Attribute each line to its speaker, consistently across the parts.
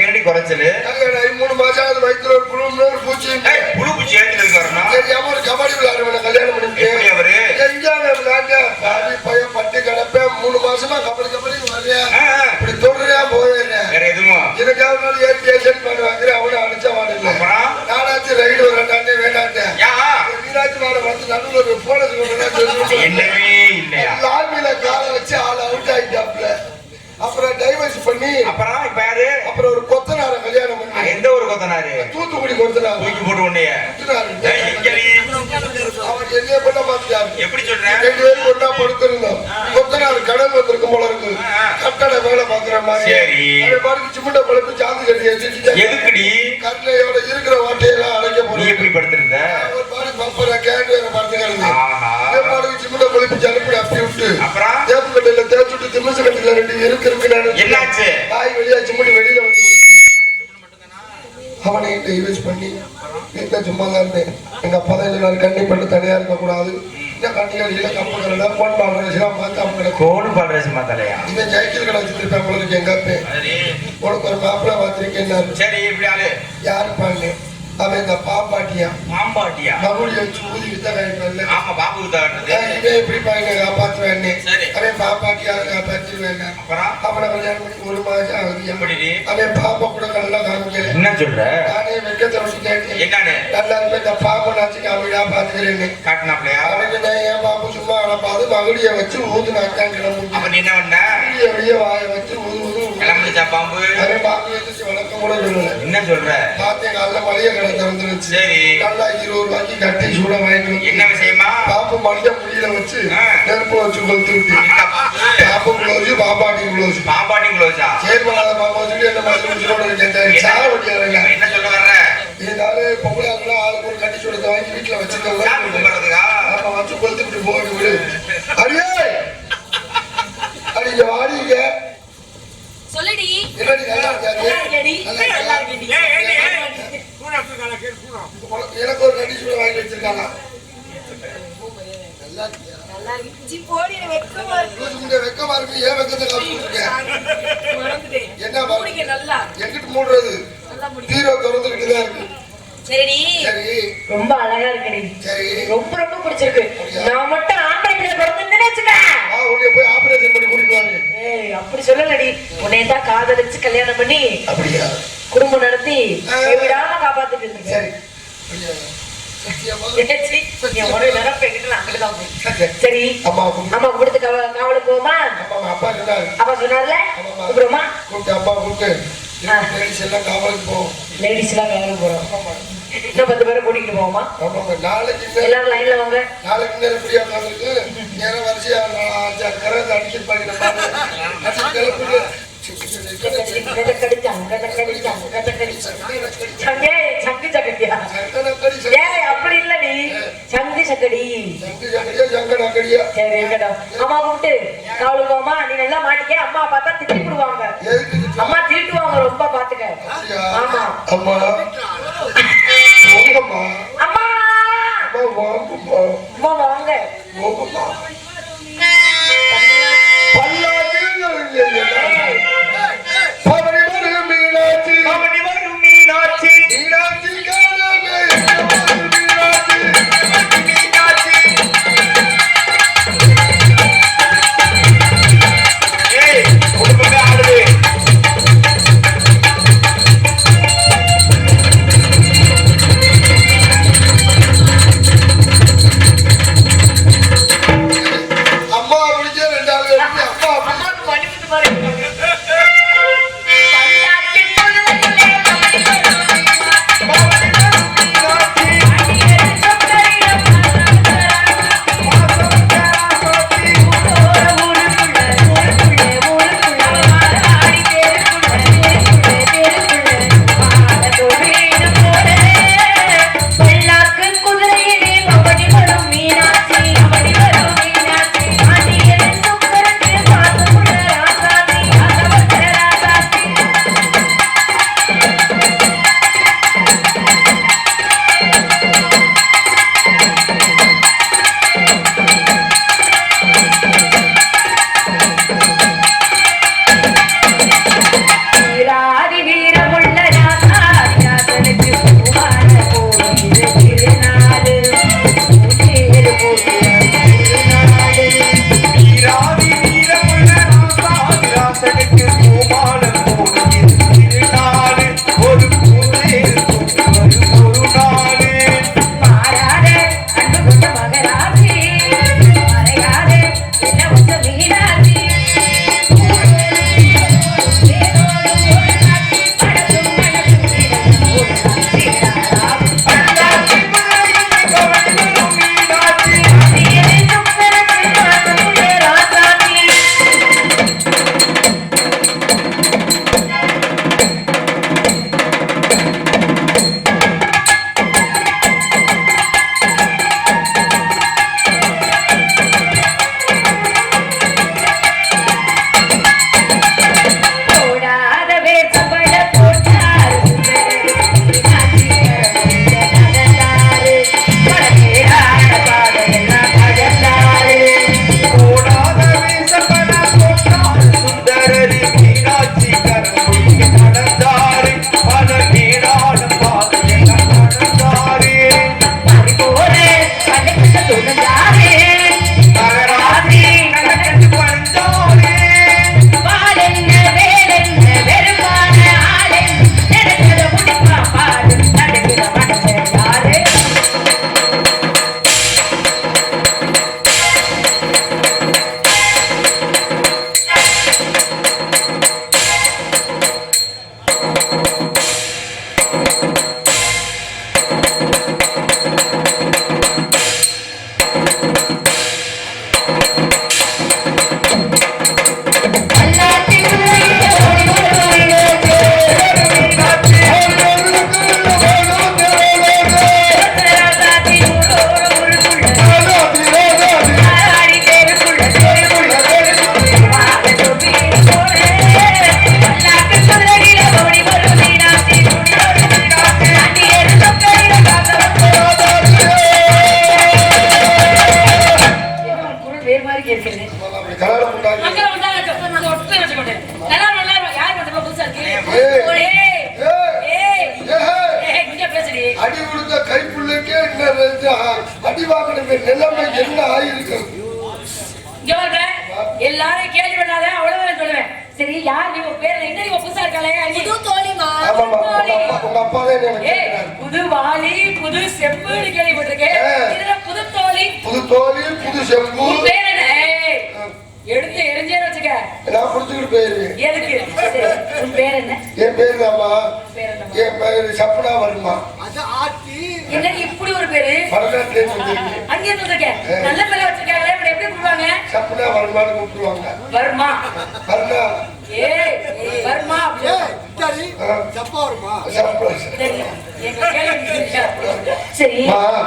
Speaker 1: என்னடி குறைச்சலு.
Speaker 2: மூணு மாசம் ஆகுது வயிற்றுல ஒரு புழு ஒரு பூச்சி
Speaker 1: புழு பூச்சி ஏற்றி இருக்கு வரணும்
Speaker 2: தெரியாம ஒரு கபடி விளையாடுவேன் கல்யாணம் பண்ணிட்டு.
Speaker 1: அவரு?
Speaker 2: விளையாட்ட பாடி பையன் பட்டு கிடப்பேன் மூணு மாசமா கபடி கபடி
Speaker 1: ஆ.
Speaker 2: இப்படி தொடரியா போயிடுறேன்
Speaker 1: வேற எதுவும்?
Speaker 2: நாள் ஏற்றி ஏஜென்ட் பண்ணி வாங்குறேன் அவனை அடிச்ச
Speaker 1: அப்புறம்?
Speaker 2: நானாச்சும் ரைடு வேண்டாட்டேன் மீனாட்சி வாட வந்து நடுவில் ஒரு போனது
Speaker 1: என்னவே இல்லையா?
Speaker 2: காலை வச்சு ஆள் அவுட் அப்புறம் டைவர்ஸ் பண்ணி
Speaker 1: அப்புறம் இப்ப யாரு?
Speaker 2: அப்புறம் ஒரு கொத்தனாரு தூத்துக்குடி கொத்தனார்
Speaker 1: தூக்கி போட்டு உன்னைய?
Speaker 2: அவர் என்னைய பண்ண
Speaker 1: எப்படி சொல்ற?
Speaker 2: ரெண்டு பேரும் கொண்டா படுத்திருந்தோம். கொத்தனார் கடல் வந்திருக்கும் போல இருக்கு. கட்டட வேலை பாக்குற மாதிரி.
Speaker 1: சரி.
Speaker 2: பாட்டுக்கு சிமெண்ட பழப்பு சாந்து கட்டி
Speaker 1: எதுக்குடி?
Speaker 2: கட்டளையோட இருக்கிற ஓட்டையெல்லாம் அடைக்க
Speaker 1: நீ
Speaker 2: போறேன்
Speaker 1: எப்படி படுத்திருந்த?
Speaker 2: ஒரு பாடி பம்பர கேட்டு வேற அவன் பாட்டுக்கு சிமெண்ட பழப்பு ஜலப்படி அப்படி விட்டு.
Speaker 1: அப்புறம்?
Speaker 2: தேப்பு கட்டையில தேய்ச்சி விட்டு திமிசு கட்டையில ரெண்டு இருக்கு இருக்கு
Speaker 1: என்னாச்சு?
Speaker 2: தாய் வெளியா சிமெண்ட் வெளியில வந்து அவனை யூஸ் பண்ணி வீட்டுல சும்மா தான் இருந்தேன் எங்க அப்பா தான் சொன்னாரு கண்ணி பண்ணி தனியா இருக்க கூடாது இந்த கண்ணி அடிக்கல கம்பு கடல போன் பாடுறதுலாம் பார்த்து அவன் கிடக்கும்
Speaker 1: கோடு பாடுற மாத்தலையா
Speaker 2: இவன் சைக்கிள் கடை வச்சிருப்பேன் இருக்கு எங்க உனக்கு ஒரு மாப்பிள்ளை பார்த்திருக்கேன்
Speaker 1: சரி இப்படி ஆளு.
Speaker 2: யாரு பாருங்க அவன் இந்த பாப்பாட்டியா? மகுடி வச்சு ஊதி வித்த காய்ப்பான்ல
Speaker 1: ஆமா பாபுக்கு தகட்டது
Speaker 2: இவன் எப்படி பாருங்க காப்பாத்துவேன்
Speaker 1: சரி.
Speaker 2: அவன் பாப்பாட்டியா காப்பாத்திருவேன்
Speaker 1: அப்புறம்?
Speaker 2: அவனை கல்யாணம் பண்ணி ஒரு மாசம் ஆகுது.
Speaker 1: எப்படி
Speaker 2: அவன் பாப்பா கூட நல்லா காமிக்கல.
Speaker 1: என்ன சொல்ற?
Speaker 2: நானே வெக்கத்தை வச்சு கேட்டேன்
Speaker 1: என்னன்னு
Speaker 2: நல்லா இருப்பேன் இந்த பாம்பு நாச்சு காமிடா பாத்துக்கிறேன்னு
Speaker 1: காட்டினாப்லையா
Speaker 2: அவனுக்கு நான் ஏன் பாம்பு சும்மா அனுப்பாது மகுடிய வச்சு ஊதுனாக்கான் கிளம்பு
Speaker 1: அப்ப நீ என்ன பண்ண?
Speaker 2: மகுடிய வெளிய வாய வச்சு ஊது ஊது ஊது.
Speaker 1: கிளம்பிச்சா பாம்பு?
Speaker 2: பாம்பு வச்சு வழக்கம் கூட சொல்லல
Speaker 1: என்ன சொல்ற?
Speaker 2: பார்த்தேன் காலைல மளிகை கடை திறந்துருச்சு
Speaker 1: சரி.
Speaker 2: நல்லா இருபது ரூபாய்க்கு கட்டி சூட வாங்கிட்டு
Speaker 1: என்ன விஷயமா?
Speaker 2: பாம்பு மனித முடியல வச்சு. நெருப்பு வச்சு கொளுத்து விட்டு
Speaker 1: இருக்கா பாம்பு?
Speaker 2: பாம்பு குளோஸ் பாப்பாட்டி குளோஸ் சரி பண்ணாத பாம்பு வச்சுட்டு என்ன இருக்கேன். வட்டியாருங்க
Speaker 1: என்ன? சொல்ல வர்ற?
Speaker 2: இதனால பொம்பளை ஆளுக்கு ஒரு கட்டி சூடத்தை வாங்கி வீட்டுல
Speaker 1: கும்பிடுறதுக்கா?
Speaker 2: ஆமா வச்சு கொளுத்துட்டு போக விடு. அடியே! வாடிங்க என்னடி நல்லா இருக்காரு எனக்கு ஒரு கண்டிஷன் கூட வாங்கி வச்சிருக்காங்க. நல்லா இருக்கியா?
Speaker 3: நல்லா இருக்கு. சி, போடி எனக்கு வெக்கமா இருக்கு.
Speaker 2: ஏன் வெக்கத்தை. என்ன மூடுறது? தீரோ திறந்துக்கிட்டு தான் இருக்கு.
Speaker 3: சரிடி.
Speaker 2: சரி.
Speaker 4: ரொம்ப அழகா இருக்குடி. ரொம்ப ரொம்ப பிடிச்சிருக்கு. நான் மட்டும் ஆம்பளை பிள்ளை பிறந்திருந்தேன்னு வச்சுக்க
Speaker 2: ஆ உன்னை போய் ஆபரேஷன் பண்ணி கூட்டிட்டு
Speaker 4: ஏய் அப்படி சொல்லலடி. உன்னை தான் காதலிச்சு கல்யாணம் பண்ணி
Speaker 2: அப்படியா?
Speaker 4: குடும்பம் நடத்தி விடாம காப்பாத்திட்டு இருந்தீங்க
Speaker 2: சரி. சரி. அம்மா கூப்பிட்டு
Speaker 4: காவலுக்கு போமா?
Speaker 2: அப்பா சொன்னாரு.
Speaker 4: அப்பா சொன்னார்ல? கூப்பிடுமா
Speaker 2: கூப்பிட்டு அப்பா கூப்பிட்டு. லேடிஸ் எல்லாம் காவலுக்கு போவோம்?
Speaker 4: லேடிஸ் எல்லாம் காவலுக்கு போறோம். இன்னும் பத்து பேரை கூட்டிட்டு போவோமா.
Speaker 2: நாளைக்கு
Speaker 4: எல்லாரும் லைன்ல வாங்க.
Speaker 2: நாளைக்கு நேரம் இப்படியா உட்காந்துருக்கு. நேரம் வரிசையா அஞ்சாறு கரை அடிச்சு
Speaker 4: ஏய் அப்படி இல்லடி. சங்கு சக்கடி. அம்மா கூப்பிட்டு காவலுக்கு போமா நீ நல்லா மாட்டிக்க. அம்மா பார்த்தா திட்டி விடுவாங்க? அம்மா திட்டுவாங்க ரொம்ப பாத்துக்க? ஆமா.
Speaker 2: அம்மா. போங்கம்மா
Speaker 4: அம்மா
Speaker 2: வாங்கம்மா
Speaker 4: அம்மா வாங்க.
Speaker 2: போங்கம்மா
Speaker 5: கலவரம்
Speaker 2: அடி கொடுத்த கைப்புள்ளுக்கே என்ன அடி வாங்கின நிலைமை என்ன ஆயிருக்கு
Speaker 6: எல்லாரும் கேள்வி பண்ணாத அவ்வளவுதான் சொல்லுவேன் சரி யார் நீ பேர் என்ன நீ புதுசா இருக்கலே
Speaker 3: புது தோழிமா
Speaker 6: புது வாளி புது செம்புன்னு கேள்விப்பட்டிருக்கேன் புது தோழி
Speaker 2: புது தோழி புது செம்பு
Speaker 6: பேர் எடுத்து எரிஞ்சே வச்சுக்க.
Speaker 2: நான் புடிச்சுக்கிட்டு போயிருவேன்.
Speaker 6: எதுக்கு? உன் பேர் என்ன?
Speaker 2: என் பேரு
Speaker 6: என்னம்மா?
Speaker 2: என் பேரு சப்பனா வருமா.
Speaker 6: என்ன இப்படி ஒரு பேரு?
Speaker 2: இருந்து
Speaker 6: அங்க இருந்து நல்ல பேரை வச்சிருக்காங்களே இப்படி எப்படி கூப்பிடுவாங்க?
Speaker 2: சப்பனா வருமானு கூப்பிடுவாங்க
Speaker 6: வருமா. வருமா அப்படி
Speaker 2: சப்பனா.
Speaker 6: சரி,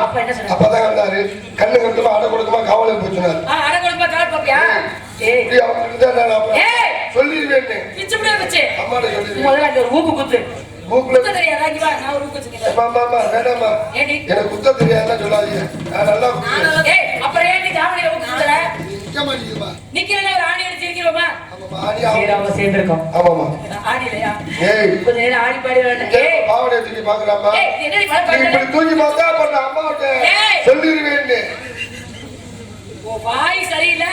Speaker 6: அப்ப என்ன சொன்ன
Speaker 2: அப்பதான் வந்தாரு கண்ணு கட்டுமா அடை கொடுக்குமா காவலுக்கு போச்சுனாரு
Speaker 6: அட கொடுப்பா கால் பாப்பியா? பிச்சு முடிய வச்சு முதல்ல அந்த ஒரு ஊக்கு குத்து. குத்த தெரியாதா? நான் ஒரு
Speaker 2: அம்மா, அம்மா, வேணாம்மா
Speaker 6: ஏடி
Speaker 2: எனக்கு குத்த தெரியாதுன்னா சொல்லாதீங்க. நான் நல்லா குத்துவேன்.
Speaker 6: ஏய் அப்புறம் ஏன் நீ ஜாமணியில ஊக்கு குத்துற?
Speaker 2: நிக்க மாட்டேங்குதும்மா.
Speaker 6: நிக்கிறேன்னா ஒரு ஆணி அடிச்சு இருக்கிறோமா
Speaker 2: ஆமாம்மா, ஆடி
Speaker 6: சரி
Speaker 2: ஆகும்.
Speaker 6: அவங்க சேர்ந்திருக்கோம்.
Speaker 2: ஆமாம்மா.
Speaker 6: ஆடி இல்லையா?
Speaker 2: ஏய்.
Speaker 6: கொஞ்ச நேரம் ஆடி பாடி வேண்டாம் ஏய்.
Speaker 2: பாவாடை தூக்கி பார்க்கலாமா?
Speaker 6: ஏய் நீ என்னடி பண்ண
Speaker 2: நீ இப்படி தூக்கி பார்த்தா அப்புறம் நான் அம்மாகிட்ட
Speaker 6: ஏய்.
Speaker 2: சொல்லிடுவேன்னு.
Speaker 6: உன் வாய் சரியில்லை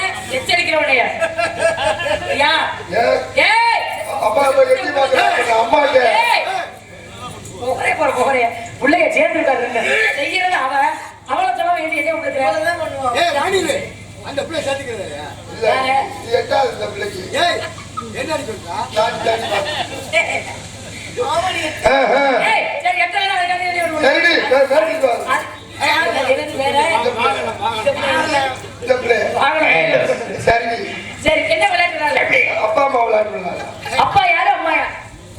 Speaker 6: எச்சரிக்கிறவனைய யா.
Speaker 2: ஏன்?
Speaker 6: ஏய்.
Speaker 2: அம்மா இப்ப எட்டி பார்க்கறா, அப்புறம் நான் அம்மாகிட்ட
Speaker 6: ஏய். போறே போற போறே. பிள்ளைய சேர்ந்து இருக்காருங்க செய்யறது அவ. அவளை சொல்ல வேண்டிய என்ன உங்களுக்கு
Speaker 3: அவ்வளவுதான் பண்ணுவோம்
Speaker 7: ஏய் ராணிலு அந்த பிள்ளை சேர்த்துக்கிறது
Speaker 2: இல்ல, இது எட்டாவது இந்த பிள்ளைக்கு.
Speaker 7: ஏய் என்ன.
Speaker 6: ஏய் சரி எத்தனை நாள் வேற?
Speaker 2: சரிடி.
Speaker 6: சரி. என்ன விளையாட்டுறாங்க
Speaker 2: அப்பா அம்மா
Speaker 6: அப்பா யாரு அம்மாயா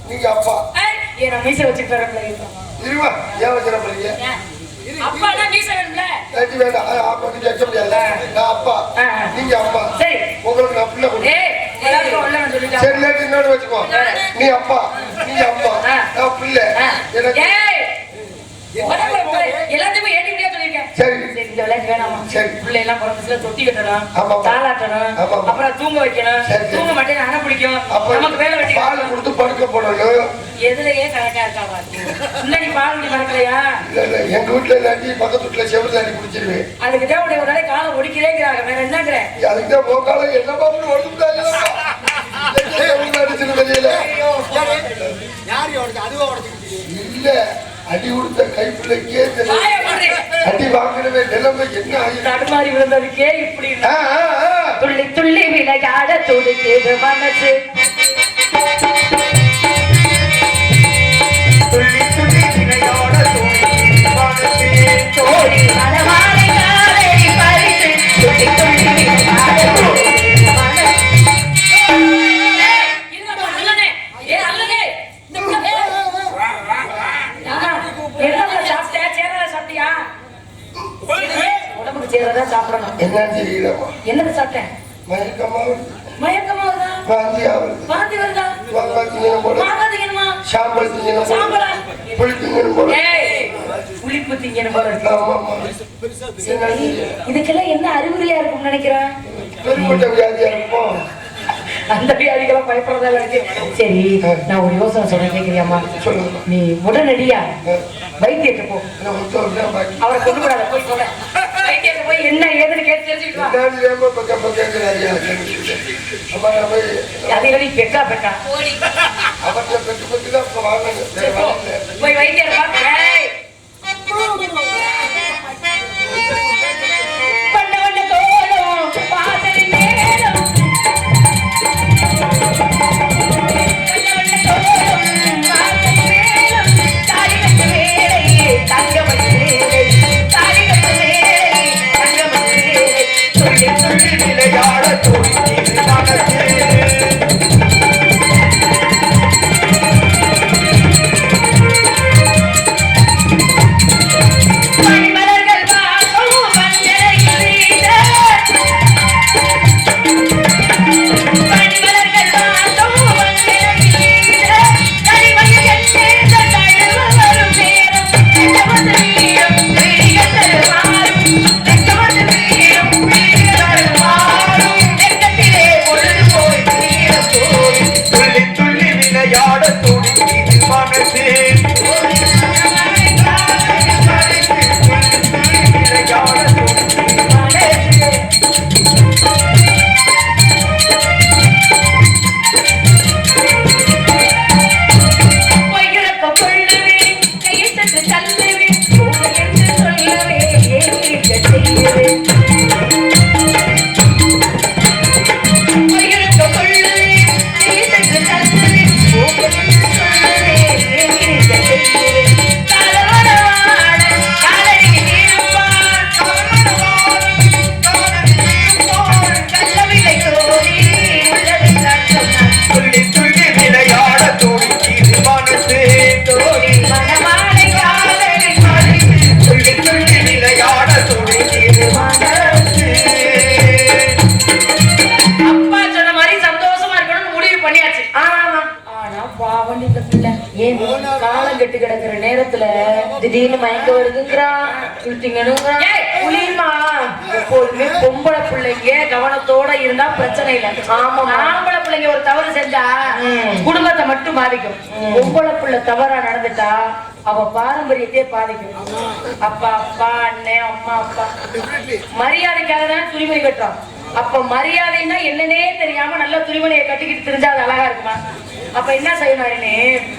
Speaker 2: நீங்க அப்பா.
Speaker 6: நான் மீசை வச்சுட்டு வரேன் பிள்ளைங்க.
Speaker 2: இருமா ஏன் வச்சிட பிள்ளைங்க
Speaker 6: ஏன்? அப்பான்னா மீசை வேணும்ல?
Speaker 2: தட்டி வேண்டாம். ஆ, அப்பா நீங்க வைக்க முடியாது. நான் அப்பா. நீங்க அப்பா.
Speaker 6: சரி.
Speaker 2: உங்களுக்கு நான் பிள்ளை சரி நேற்று வச்சுக்கோ. நீ அப்பா. நீங்க அப்பா. நான் பிள்ளை. எனக்கு
Speaker 6: எல்லாத்தையுமே வேணாமா?
Speaker 2: சரி.
Speaker 6: பிள்ளை எல்லாம் பிறந்துச்சுல தொட்டி கட்டணும். தாளாட்டணும். அப்புறம் தூங்க வைக்கணும். தூங்க மாட்டேன் அணை பிடிக்கும்.
Speaker 2: அப்ப
Speaker 6: நமக்கு வேலை வெட்டி
Speaker 2: பால் கொடுத்து படுக்க போடணும்
Speaker 6: எதுலயே கணக்கா இருக்காவா முன்னாடி பால் குடி மறக்கலையா
Speaker 2: இல்ல இல்ல. எங்க வீட்டுல இல்லாட்டி பக்கத்து வீட்டுல அடி குடிச்சிருவேன்.
Speaker 6: அதுக்கு தான் உடைய ஒரு நாளை காலம் ஒடிக்கிறேங்கிறாங்க. வேற என்னங்கிற?
Speaker 2: அதுக்கு தான் போக்கால என்ன பாப்பு
Speaker 7: உடச்சு
Speaker 2: இல்ல. அடி கொடுத்த கைப்பிள்ளைக்கே தெரியும்
Speaker 6: வாய மூடு.
Speaker 2: அடி வாங்கினவே நிலைமை என்ன
Speaker 6: தடுமாறி விழுந்ததுக்கே இப்படி. துள்ளி துள்ளி விளையாட துடிக்குது மனசு. சாப்பிடணும். என்னது சாப்பிட்டேன்
Speaker 2: மயக்கமா
Speaker 6: மயக்கமா வருதா
Speaker 2: வாந்தி ஆகுது
Speaker 6: வாந்தி வருதா?
Speaker 2: வாங்காய் திங்கணும் போல
Speaker 6: வாங்காது என்னமா
Speaker 2: சாம்பல் திங்கணும் போல
Speaker 6: சாம்பலா
Speaker 2: புளி திங்கணும் போல
Speaker 6: ஏய் புளிப்பு திங்கணும் போல இருக்கு
Speaker 2: ஆமாம்மா
Speaker 6: சரி, இதுக்கெல்லாம் என்ன அறிகுறியா இருக்கும்னு நினைக்கிறேன்
Speaker 2: பெருமட்ட வியாதியா இருக்கும்?
Speaker 6: அந்த வியாதிக்கெல்லாம் பயப்படுறதா இருக்கு. சரி நான் ஒரு யோசனை சொல்றேன்.
Speaker 2: சொல்லுங்க.
Speaker 6: நீ உடனடியா வைத்தியத்தை போ.
Speaker 2: என்ன
Speaker 6: அவரை கொண்டு போய் சொல்ல என்ன ஏதுன்னு கேட்டு தெரிஞ்சுக்கிட்டு பெக்கா பெக்கா போய் வைத்தியரை பார்க்க. கெட்டு கிடக்குற நேரத்துல திடீர்னு மயக்க வருதுங்கிறான் புளியுமா எப்போதுமே பொம்பளை பிள்ளைங்க கவனத்தோட இருந்தா பிரச்சனை இல்லை. ஆமா ஆம்பளை பிள்ளைங்க ஒரு தவறு செஞ்சா குடும்பத்தை மட்டும் பாதிக்கும். பொம்பளை பிள்ளை தவறா நடந்துட்டா அவ பாரம்பரியத்தையே பாதிக்கும். அப்பா அப்பா அண்ணன் அம்மா அப்பா. மரியாதைக்காக தான் துணிமணி கட்டுறோம். அப்ப மரியாதைன்னா என்னன்னே தெரியாம நல்ல துணிமணியை கட்டிக்கிட்டு தெரிஞ்சா அது அழகா இருக்குமா? அப்ப என்ன செய்யணும்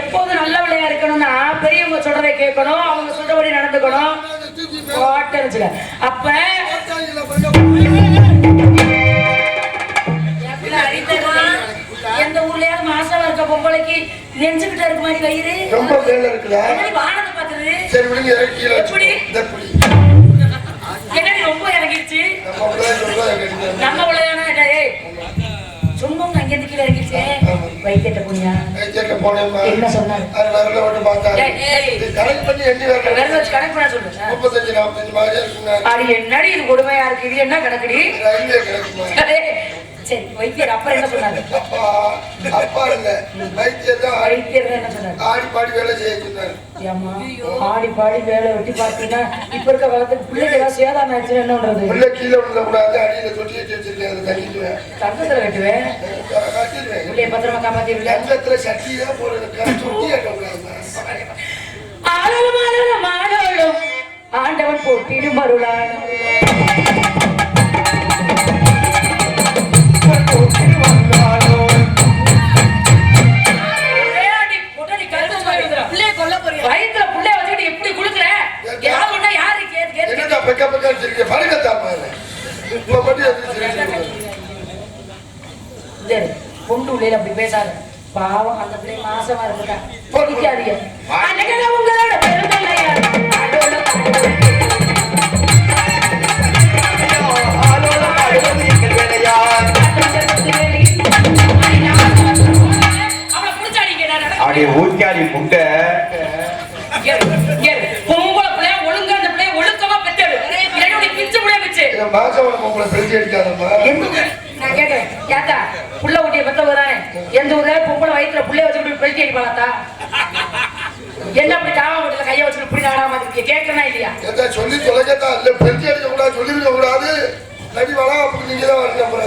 Speaker 6: எப்போதும் நல்லவளையா இருக்கணும்னா பெரியவங்க சொல்றதை கேட்கணும் அவங்க சொல்றபடி நடந்துக்கணும். அப்ப எந்த ஊர்லயாவது மாசமா இருக்க பொம்பளைக்கு நெஞ்சுக்கிட்ட இருக்கு மாதிரி வயிறு?
Speaker 2: ரொம்ப மேல இருக்குதா
Speaker 6: என்னடி வானத்தை பாக்குறது
Speaker 2: சரி விடுங்க இறக்கி கீழே
Speaker 6: எப்படி?
Speaker 2: வச்சுக்கோ. இந்த புடி
Speaker 6: என்னடி ரொம்ப இறங்கிடுச்சு?
Speaker 2: நம்ம
Speaker 6: அங்க இருந்து கீழே இறங்கிடுச்சு வைத்திட்ட புண்ணியா?
Speaker 2: ஏஜென்ட்ல போனேம்மா.
Speaker 6: என்ன சொன்னாரு
Speaker 2: அது வரல விட்டு பார்த்தாரு
Speaker 6: ஏய், ஏய்.
Speaker 2: இது கணக்கு பண்ணி எண்ணி
Speaker 6: விரல்.
Speaker 2: வரல
Speaker 6: வச்சு கணக்கு பண்ண சொல்லு ஆ.
Speaker 2: முப்பத்தஞ்சு நாற்பத்தஞ்சு மாதிரி இருக்குங்க
Speaker 6: அது என்னடி இது கொடுமையா இருக்கு? இது என்ன கணக்குடி?
Speaker 2: ரயில்வே கணக்குமா
Speaker 6: ஏய், சரி வைத்தியர் அப்புறம் என்ன சொன்னாரு?
Speaker 2: அப்பா அப்பா இல்ல. வைத்தியர் தான்
Speaker 6: வைத்தியர் தான் என்ன சொன்னாரு?
Speaker 2: ஆடி பாடி வேலை செய்ய சொன்னாரு.
Speaker 6: ஏம்மா, ஆடி பாடி வேலை வெட்டி பார்த்தீங்கன்னா இப்ப இருக்க காலத்துக்கு பிள்ளைக்கு ஏதாவது சேதாரம் ஆச்சுன்னா என்ன பண்றது?
Speaker 2: உள்ள கீழே விழுந்த கூடாது அடியில தொட்டி ஏற்றி வச்சிருக்கேன் அதை தங்கிக்குவேன்
Speaker 6: தங்கத்துல கட்டுவேன்
Speaker 2: கட்டிடுவேன்.
Speaker 6: பிள்ளைய பத்திரமா காப்பாத்திருக்கேன்
Speaker 2: தங்கத்துல சட்டி தான் போடுறது தொட்டி
Speaker 6: ஆளும் ஆண்டவன் போட்டிடும் அருளான
Speaker 2: பெக்க பெக்க பெக்க வச்சிருக்கேன் படுக்கத்தாமா இப்ப மட்டும் எதிர்த்து
Speaker 6: சரி, உள்ளே அப்படி பேசாத பாவம் அந்த பிள்ளை மாசமா இருக்கா பிடிக்காதீங்க அன்னைக்கு உங்களோட பெருமையா
Speaker 1: முட்டை
Speaker 6: வச்சு
Speaker 2: மாசம் உங்களை பெருக்கி அடிக்காதம்மா.
Speaker 6: ஊரு? நான் கேட்கிறேன் கேட்டா புள்ள ஊட்டிய பெத்தவங்க தானே? எந்த ஊர்ல? பொம்பளை வயிற்றுல புள்ளைய வச்சுக்கிட்டு பெருக்கி அடிப்பாளா என்ன அப்படி வீட்டுல கைய வச்சுட்டு இப்படி நாடாம இருக்கீங்க? கேட்கறனா இல்லையா?
Speaker 2: சொல்லி தொலைக்கத்தான் இல்ல பெருக்கி அடிக்க கூடாது சொல்லிருக்க கூடாது. நடி வரா அப்படி நீங்க தான் வரணும் அப்புறம்.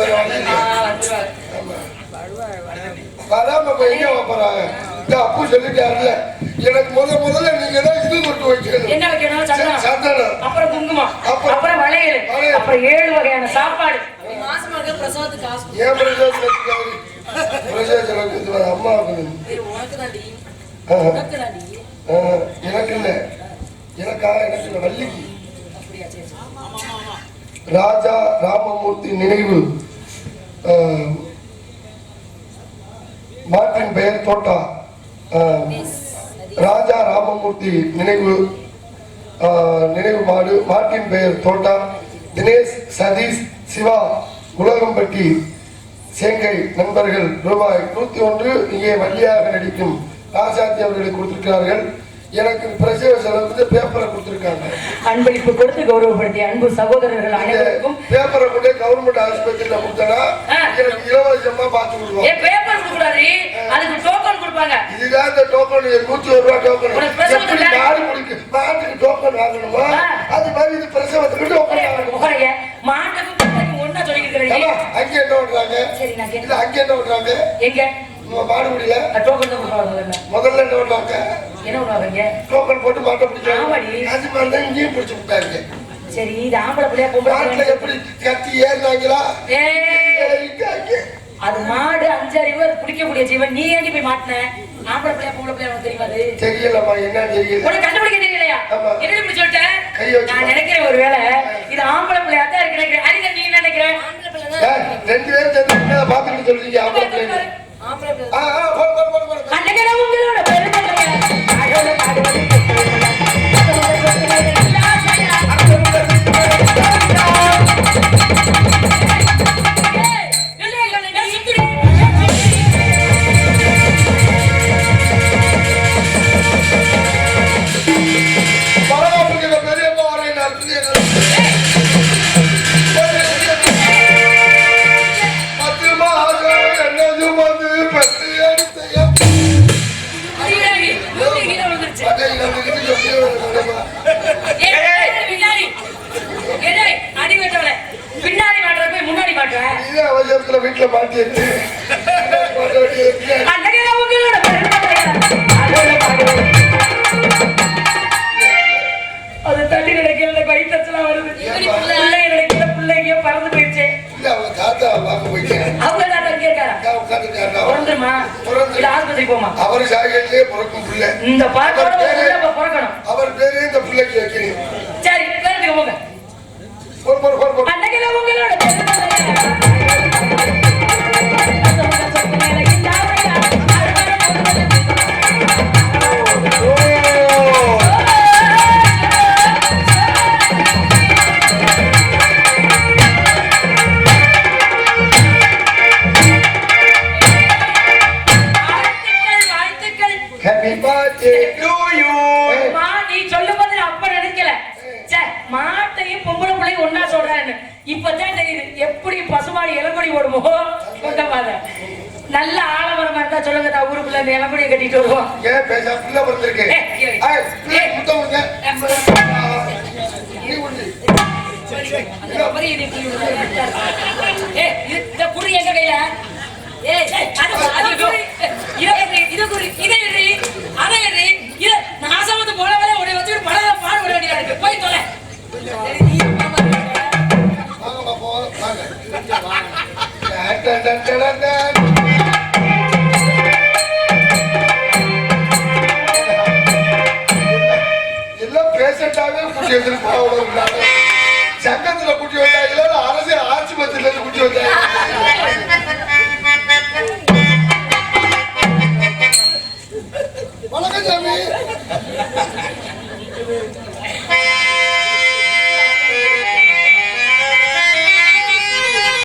Speaker 2: வராம இப்ப எங்க போறாங்க? இந்த அப்பு சொல்லிட்டாருல எனக்கு முத முதல்ல நீங்க தான் இது கொண்டு வைக்கணும்.
Speaker 6: என்ன வைக்கணும் சந்தனம் அப்புறம் குங்குமம்.
Speaker 2: அப்புறம்
Speaker 6: அப்புறம் வளையல். அப்புறம் ஏழு வகையான சாப்பாடு.
Speaker 3: மாசமா இருக்க பிரசவத்துக்கு காசு
Speaker 2: ஏன் இது அம்மாவுக்கு
Speaker 3: உனக்கு தாண்டி
Speaker 2: ஆஹா.
Speaker 3: உனக்கு தாண்டி.
Speaker 2: எனக்கு இல்ல. எனக்கா எனக்கு இல்ல வள்ளிக்கு. ராஜா ராமமூர்த்தி நினைவு. ஆஹ், மாட்டின் பெயர் தோட்டா. ஆஹ், ராஜா ராமமூர்த்தி நினைவு நினைவு மாடு மாட்டின் பெயர் தோட்டா தினேஷ் சதீஷ் சிவா உலகம்பட்டி சேங்கை நண்பர்கள் ரூபாய் நூத்தி ஒன்று இங்கே வள்ளியாக நடிக்கும் ராசாத்தி அவர்களுக்கு கொடுத்திருக்கிறார்கள். எனக்கு பிரசவ செலவுக்கு பேப்பரை கொடுத்திருக்காங்க.
Speaker 6: அன்பளிப்பு கொடுத்து கௌரவப்படுத்திய அன்பு சகோதரர்கள் அனைவருக்கும்.
Speaker 2: பேப்பரை கொண்டு கவர்மெண்ட் ஆஸ்பத்திரியில கொடுத்தனா. எனக்கு இலவசமா பார்த்து விடுவோம்
Speaker 6: கொடுக்கூடாது அதுக்கு டோக்கன் கொடுப்பாங்க.
Speaker 2: இதுதான் இந்த டோக்கன் நூத்தி ஒரு ரூபாய் டோக்கன் எப்படி மாடு முடிக்கு மாட்டுக்கு டோக்கன் வாங்கணுமா. அது மாதிரி இது பிரசவத்துக்கு டோக்கன் வாங்கணும்.
Speaker 6: சொல்லிக்கிட்டு
Speaker 2: ஆமா
Speaker 6: இருக்கிறீங்க
Speaker 2: அங்க என்ன பண்றாங்க?
Speaker 6: சரி நான் கேட்டேன்.
Speaker 2: அங்க என்ன பண்றாங்க?
Speaker 6: எங்க?
Speaker 2: நம்ம மாடுபிடியில
Speaker 6: டோக்கன் முதல்ல.
Speaker 2: என்ன பண்றாங்க?
Speaker 6: என்ன பண்ணுவாங்க?
Speaker 2: டோக்கன் போட்டு மாட்டை பிடிச்சாங்க. அது மாதிரி தான் இங்கேயும் பிடிச்சு விட்டாங்க.
Speaker 6: சரி இது ஆம்பளை பிள்ளையா பொம்பளை?
Speaker 2: எப்படி கத்தி ஏறினாங்களா? ஏறிட்டாங்க.
Speaker 6: அது மாடு அஞ்சறிவு அது பிடிக்கக்கூடிய ஜீவன். நீ ஏன் போய் மாட்டின? ஆம்பளை பிள்ளையா பொம்பளை பிள்ளையா அது
Speaker 2: தெரியலம்மா என்ன தெரியல.
Speaker 6: உனக்கு கண்டுபிடிக்க தெரியலையா. என்ன இப்படி சொல்லிட்ட?
Speaker 2: கை வச்சு
Speaker 6: நான் நினைக்கிறேன் ஒரு வேளை இது ஆம்பளை பிள்ளையா தான் இருக்கு நினைக்கிறேன். அறிஞர் நீ என்ன நினைக்கிற
Speaker 3: ஆம்பளை பிள்ளை தான்.
Speaker 2: ஏய், ரெண்டு பேரும் சேர்ந்து இதை பார்த்துக்கிட்டு சொல்றீங்க ஆம்பளை பிள்ளைங்க
Speaker 3: ஆம்பளை பிள்ளை.
Speaker 6: அன்னைக்கு உங்களோட பெருமையா
Speaker 2: வீட்டுல பாட்டி எடுத்து பாட்டி எடுத்து அவர் சாயலே பிறக்கும் பிள்ளை.
Speaker 6: இந்த பாட்டோட பிறக்கணும்.
Speaker 2: அவர் பேரு இந்த பிள்ளைக்கு வைக்கணும்
Speaker 6: சரி பேருக்கு போங்க.
Speaker 2: போற போற போற
Speaker 6: அன்னைக்கு உங்களோட